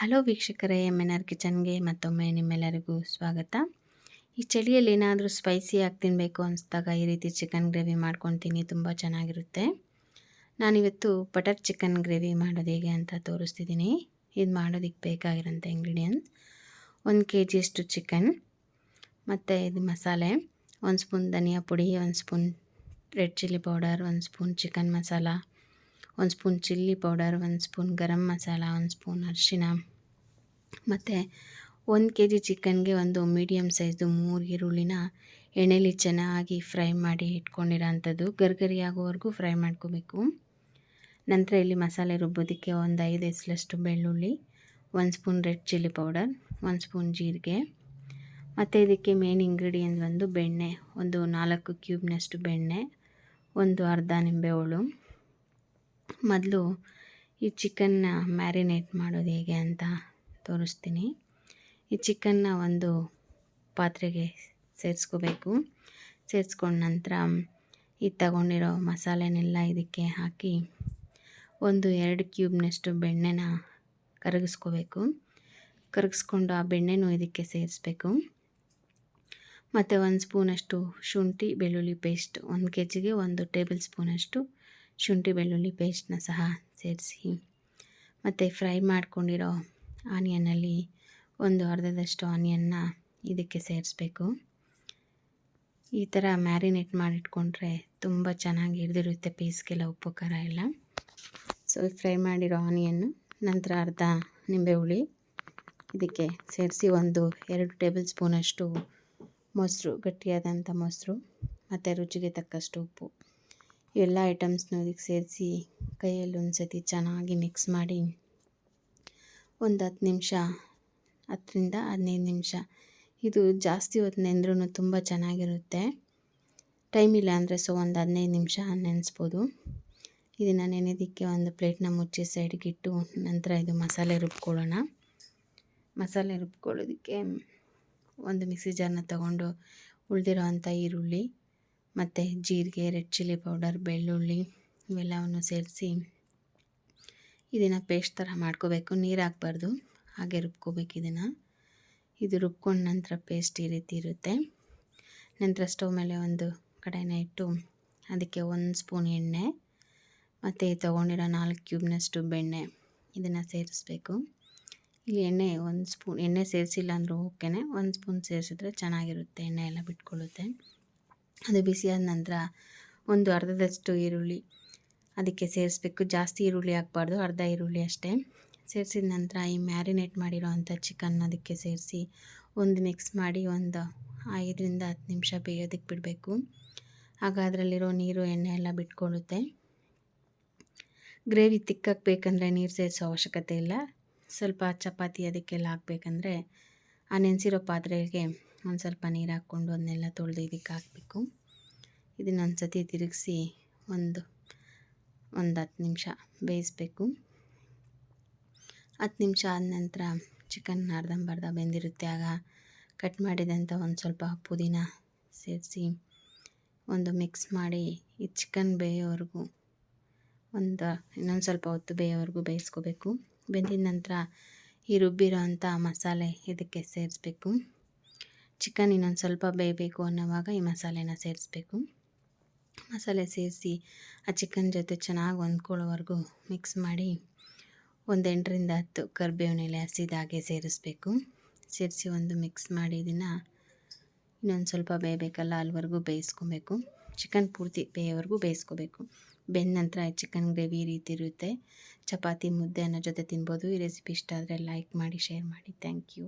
Hello ವೀಕ್ಷಕರೇ M N R ಕಿಚನ್ಗೆ ಮತ್ತೊಮ್ಮೆ ನಿಮ್ಮೆಲ್ಲರಿಗೂ ಸ್ವಾಗತ. ಈ ಚಳಿಯಲ್ಲಿ ಏನಾದರೂ ಸ್ಪೈಸಿಯಾಗಿ ತಿನ್ನಬೇಕು ಅನಿಸ್ದಾಗ ಈ ರೀತಿ ಚಿಕನ್ ಗ್ರೇವಿ ಮಾಡ್ಕೊತೀನಿ, ತುಂಬ ಚೆನ್ನಾಗಿರುತ್ತೆ. ನಾನಿವತ್ತು ಬಟರ್ ಚಿಕನ್ ಗ್ರೇವಿ ಮಾಡೋದು ಹೇಗೆ ಅಂತ ತೋರಿಸ್ತಿದ್ದೀನಿ. ಇದು ಮಾಡೋದಕ್ಕೆ ಬೇಕಾಗಿರೋಂಥ ಇಂಗ್ರೀಡಿಯೆಂಟ್ಸ್ ಒಂದು ಕೆ ಜಿಯಷ್ಟು ಚಿಕನ್ ಮತ್ತು ಇದು ಮಸಾಲೆ, ಒಂದು ಸ್ಪೂನ್ ಧನಿಯಾ ಪುಡಿ, ಒಂದು ಸ್ಪೂನ್ ರೆಡ್ ಚಿಲ್ಲಿ ಪೌಡರ್ ಒಂದು ಸ್ಪೂನ್ ಚಿಕನ್ ಮಸಾಲ ಒಂದು ಸ್ಪೂನ್ ಚಿಲ್ಲಿ ಪೌಡರ್, ಒಂದು ಸ್ಪೂನ್ ಗರಂ ಮಸಾಲ, ಒಂದು ಸ್ಪೂನ್ ಅರಿಶಿನ ಮತ್ತು ಒಂದು ಕೆ ಜಿ ಚಿಕನ್ಗೆ ಒಂದು ಮೀಡಿಯಮ್ ಸೈಜ್ದು ಮೂರು ಈರುಳ್ಳಿನ ಎಣ್ಣೆಲಿ ಚೆನ್ನಾಗಿ ಫ್ರೈ ಮಾಡಿ ಇಟ್ಕೊಂಡಿರೋ ಅಂಥದ್ದು ಗರ್ಗರಿ ಆಗೋವರೆಗೂ ಫ್ರೈ ಮಾಡ್ಕೋಬೇಕು. ನಂತರ ಇಲ್ಲಿ ಮಸಾಲೆ ರುಬ್ಬೋದಕ್ಕೆ ಒಂದು ಐದು ಎಸ್ಲಷ್ಟು ಬೆಳ್ಳುಳ್ಳಿ, ಒಂದು ಸ್ಪೂನ್ ರೆಡ್ ಚಿಲ್ಲಿ ಪೌಡರ್, ಒಂದು ಸ್ಪೂನ್ ಜೀರಿಗೆ. ಮತ್ತು ಇದಕ್ಕೆ ಮೇನ್ ಇಂಗ್ರೀಡಿಯೆಂಟ್ ಬಂದು ಬೆಣ್ಣೆ, ಒಂದು ನಾಲ್ಕು ಕ್ಯೂಬ್ನಷ್ಟು ಬೆಣ್ಣೆ, ಒಂದು ಅರ್ಧ ನಿಂಬೆಹೊಳು ಮೊದಲು ಈ ಚಿಕನ್ನ ಮ್ಯಾರಿನೇಟ್ ಮಾಡೋದು ಹೇಗೆ ಅಂತ ತೋರಿಸ್ತೀನಿ. ಈ ಚಿಕನ್ನ ಒಂದು ಪಾತ್ರೆಗೆ ಸೇರಿಸ್ಕೋಬೇಕು. ಸೇರಿಸ್ಕೊಂಡ ನಂತರ ಈ ತಗೊಂಡಿರೋ ಮಸಾಲೆನೆಲ್ಲ ಇದಕ್ಕೆ ಹಾಕಿ ಒಂದು ಎರಡು ಕ್ಯೂಬ್ನಷ್ಟು ಬೆಣ್ಣೆನ ಕರಗಿಸ್ಕೋಬೇಕು. ಕರಗಿಸ್ಕೊಂಡು ಆ ಬೆಣ್ಣೆನೂ ಇದಕ್ಕೆ ಸೇರಿಸ್ಬೇಕು. ಮತ್ತು ಒಂದು ಸ್ಪೂನಷ್ಟು ಶುಂಠಿ, ಬೆಳ್ಳುಳ್ಳಿ ಪೇಸ್ಟ್, ಒಂದು ಕೆ ಜಿಗೆ ಒಂದು ಟೇಬಲ್ ಸ್ಪೂನಷ್ಟು ಶುಂಠಿ, ಬೆಳ್ಳುಳ್ಳಿ ಪೇಸ್ಟನ್ನ ಸಹ ಸೇರಿಸಿ, ಮತ್ತು ಫ್ರೈ ಮಾಡ್ಕೊಂಡಿರೋ ಆನಿಯನ್ನಲ್ಲಿ ಒಂದು ಅರ್ಧದಷ್ಟು ಆನಿಯನ್ನ ಇದಕ್ಕೆ ಸೇರಿಸ್ಬೇಕು. ಈ ಥರ ಮ್ಯಾರಿನೇಟ್ ಮಾಡಿಟ್ಕೊಂಡ್ರೆ ತುಂಬ ಚೆನ್ನಾಗಿ ಹಿಡಿದಿರುತ್ತೆ ಪೀಸ್ಗೆಲ್ಲ ಉಪ್ಪು ಖಾರ ಎಲ್ಲ. ಸೊ ಫ್ರೈ ಮಾಡಿರೋ ಆನಿಯನ್ನು ನಂತರ ಅರ್ಧ ನಿಂಬೆ ಹುಳಿ ಇದಕ್ಕೆ ಸೇರಿಸಿ ಒಂದು ಎರಡು ಟೇಬಲ್ ಸ್ಪೂನಷ್ಟು ಮೊಸರು, ಗಟ್ಟಿಯಾದಂಥ ಮೊಸರು, ಮತ್ತು ರುಚಿಗೆ ತಕ್ಕಷ್ಟು ಉಪ್ಪು. ಎಲ್ಲ ಐಟಮ್ಸ್ನೂ ಅದಕ್ಕೆ ಸೇರಿಸಿ ಕೈಯಲ್ಲಿ ಒಂದು ಸತಿ ಚೆನ್ನಾಗಿ ಮಿಕ್ಸ್ ಮಾಡಿ ಒಂದು ಹತ್ತು ನಿಮಿಷ, ಹತ್ತರಿಂದ ಹದಿನೈದು ನಿಮಿಷ ಇದು ಜಾಸ್ತಿ ಹೊತ್ತು ನೆಂದ್ರೂ ತುಂಬ ಚೆನ್ನಾಗಿರುತ್ತೆ. ಟೈಮ್ ಇಲ್ಲ ಅಂದರೆ ಸೊ ಒಂದು ಹದಿನೈದು ನಿಮಿಷ ನೆನೆಸ್ಬೋದು. ಇದನ್ನು ನೆನೆದಕ್ಕೆ ಒಂದು ಪ್ಲೇಟ್ನ ಮುಚ್ಚಿ ಸೈಡ್ಗಿಟ್ಟು ನಂತರ ಇದು ಮಸಾಲೆ ರುಬ್ಕೊಳ್ಳೋಣ. ಮಸಾಲೆ ರುಬ್ಕೊಳ್ಳೋದಕ್ಕೆ ಒಂದು ಮಿಕ್ಸಿ ಜಾರನ್ನ ತಗೊಂಡು ಉಳಿದಿರೋ ಅಂಥ ಈರುಳ್ಳಿ ಮತ್ತು ಜೀರಿಗೆ, ರೆಡ್ ಚಿಲ್ಲಿ ಪೌಡರ್, ಬೆಳ್ಳುಳ್ಳಿ ಇವೆಲ್ಲವನ್ನು ಸೇರಿಸಿ ಇದನ್ನು ಪೇಸ್ಟ್ ಥರ ಮಾಡ್ಕೋಬೇಕು. ನೀರು ಹಾಕ್ಬಾರ್ದು, ಹಾಗೆ ರುಬ್ಕೋಬೇಕು ಇದನ್ನು. ಇದು ರುಬ್ಕೊಂಡ ನಂತರ ಪೇಸ್ಟ್ ಈ ರೀತಿ ಇರುತ್ತೆ. ನಂತರ ಸ್ಟವ್ ಮೇಲೆ ಒಂದು ಕಡೆನ ಇಟ್ಟು ಅದಕ್ಕೆ ಒಂದು ಸ್ಪೂನ್ ಎಣ್ಣೆ ಮತ್ತು ತೊಗೊಂಡಿರೋ ನಾಲ್ಕು ಕ್ಯೂಬ್ನಷ್ಟು ಬೆಣ್ಣೆ ಇದನ್ನು ಸೇರಿಸ್ಬೇಕು. ಇಲ್ಲಿ ಎಣ್ಣೆ ಒಂದು ಸ್ಪೂನ್, ಎಣ್ಣೆ ಸೇರಿಸಿಲ್ಲ ಅಂದರೂ ಓಕೆನೇ. ಒಂದು ಸ್ಪೂನ್ ಸೇರಿಸಿದ್ರೆ ಚೆನ್ನಾಗಿರುತ್ತೆ, ಎಣ್ಣೆ ಎಲ್ಲ ಬಿಟ್ಕೊಳ್ಳುತ್ತೆ. ಅದು ಬಿಸಿಯಾದ ನಂತರ ಒಂದು ಅರ್ಧದಷ್ಟು ಈರುಳ್ಳಿ ಅದಕ್ಕೆ ಸೇರಿಸ್ಬೇಕು. ಜಾಸ್ತಿ ಈರುಳ್ಳಿ ಹಾಕ್ಬಾರ್ದು, ಅರ್ಧ ಈರುಳ್ಳಿ ಅಷ್ಟೇ. ಸೇರಿಸಿದ ನಂತರ ಈ ಮ್ಯಾರಿನೇಟ್ ಮಾಡಿರೋ ಅಂಥ ಚಿಕನ್ ಅದಕ್ಕೆ ಸೇರಿಸಿ ಒಂದು ಮಿಕ್ಸ್ ಮಾಡಿ ಒಂದು ಐದರಿಂದ ಹತ್ತು ನಿಮಿಷ ಬೇಯೋದಕ್ಕೆ ಬಿಡಬೇಕು. ಆಗ ಅದರಲ್ಲಿರೋ ನೀರು, ಎಣ್ಣೆ ಎಲ್ಲ ಬಿಟ್ಕೊಳ್ಳುತ್ತೆ. ಗ್ರೇವಿ ತಿಕ್ಕಕ್ಕೆ ಬೇಕಂದರೆ ನೀರು ಸೇರಿಸೋ ಅವಶ್ಯಕತೆ ಇಲ್ಲ. ಸ್ವಲ್ಪ ಚಪಾತಿ ಅದಕ್ಕೆಲ್ಲ ಹಾಕ್ಬೇಕಂದ್ರೆ ಆ ನೆನೆಸಿರೋ ಪಾತ್ರೆಗೆ ಒಂದು ಸ್ವಲ್ಪ ನೀರು ಹಾಕ್ಕೊಂಡು ಅದನ್ನೆಲ್ಲ ತೊಳೆದು ಇದಕ್ಕೆ ಹಾಕಬೇಕು. ಇದನ್ನು ಒಂದು ತಿರುಗಿಸಿ ಒಂದು ಒಂದು ಹತ್ತು ನಿಮಿಷ ಬೇಯಿಸ್ಬೇಕು. ಹತ್ತು ನಿಮಿಷ ಆದ ನಂತರ ಚಿಕನ್ ಅರ್ಧಂಬರ್ಧ ಬೆಂದಿರುತ್ತೆ. ಆಗ ಕಟ್ ಮಾಡಿದಂಥ ಒಂದು ಸ್ವಲ್ಪ ಪುದೀನ ಸೇರಿಸಿ ಒಂದು ಮಿಕ್ಸ್ ಮಾಡಿ ಈ ಚಿಕನ್ ಬೇಯೋವರೆಗೂ ಒಂದು, ಇನ್ನೊಂದು ಸ್ವಲ್ಪ ಹೊತ್ತು ಬೇಯೋವರೆಗೂ ಬೇಯಿಸ್ಕೋಬೇಕು. ಬೆಂದಿದ ನಂತರ ಈ ರುಬ್ಬಿರೋ ಅಂಥ ಮಸಾಲೆ ಇದಕ್ಕೆ ಸೇರಿಸ್ಬೇಕು. ಚಿಕನ್ ಇನ್ನೊಂದು ಸ್ವಲ್ಪ ಬೇಯಬೇಕು ಅನ್ನೋವಾಗ ಈ ಮಸಾಲೆನ ಸೇರಿಸ್ಬೇಕು. ಮಸಾಲೆ ಸೇರಿಸಿ ಆ ಚಿಕನ್ ಜೊತೆ ಚೆನ್ನಾಗಿ ಹೊಂದ್ಕೊಳ್ಳೋವರೆಗೂ ಮಿಕ್ಸ್ ಮಾಡಿ ಒಂದು ಎಂಟರಿಂದ ಹತ್ತು ಕರ್ಬೇವಿನ ಎಲೆ ಹಸಿದಾಗೆ ಸೇರಿಸ್ಬೇಕು. ಸೇರಿಸಿ ಒಂದು ಮಿಕ್ಸ್ ಮಾಡಿ ಇದನ್ನು ಇನ್ನೊಂದು ಸ್ವಲ್ಪ ಬೇಯಬೇಕಲ್ಲ ಅಲ್ಲಿವರೆಗೂ ಬೇಯಿಸ್ಕೊಬೇಕು. ಚಿಕನ್ ಪೂರ್ತಿ ಬೇಯೋವರೆಗೂ ಬೇಯಿಸ್ಕೋಬೇಕು. ಬೆಂದ ನಂತರ ಚಿಕನ್ ಗ್ರೇವಿ ರೀತಿ ಇರುತ್ತೆ. ಚಪಾತಿ, ಮುದ್ದೆ ಅನ್ನೋ ಜೊತೆ ತಿನ್ಬೋದು. ಈ ರೆಸಿಪಿ ಇಷ್ಟ ಆದರೆ ಲೈಕ್ ಮಾಡಿ ಶೇರ್ ಮಾಡಿ. Thank you